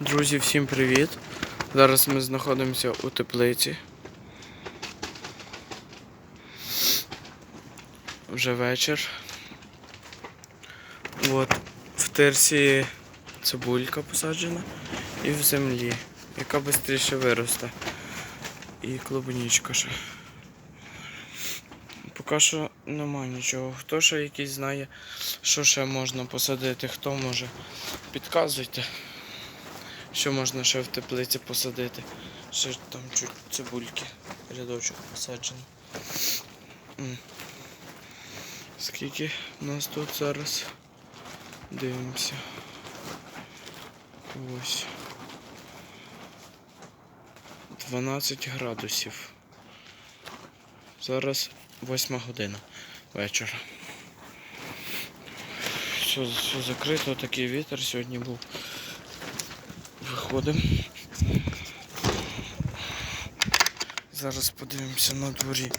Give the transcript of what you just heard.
Друзі, всім привіт! Зараз ми знаходимося у теплиці. Вже вечір. От в терсі цибулька посаджена і в землі, яка швидше виросте. І клубничка ще. Поки що нема нічого. Хто ще якийсь знає, що ще можна посадити, хто може, підказуйте. Що можна ще в теплиці посадити? Ще там чуть цибульки, рядочок посаджено. Скільки у нас тут зараз? Дивимося. Ось. 12 градусів. Зараз 8 година вечора. Все, все закрито, такий вітер сьогодні був. Виходимо. Зараз подивимося на дворі.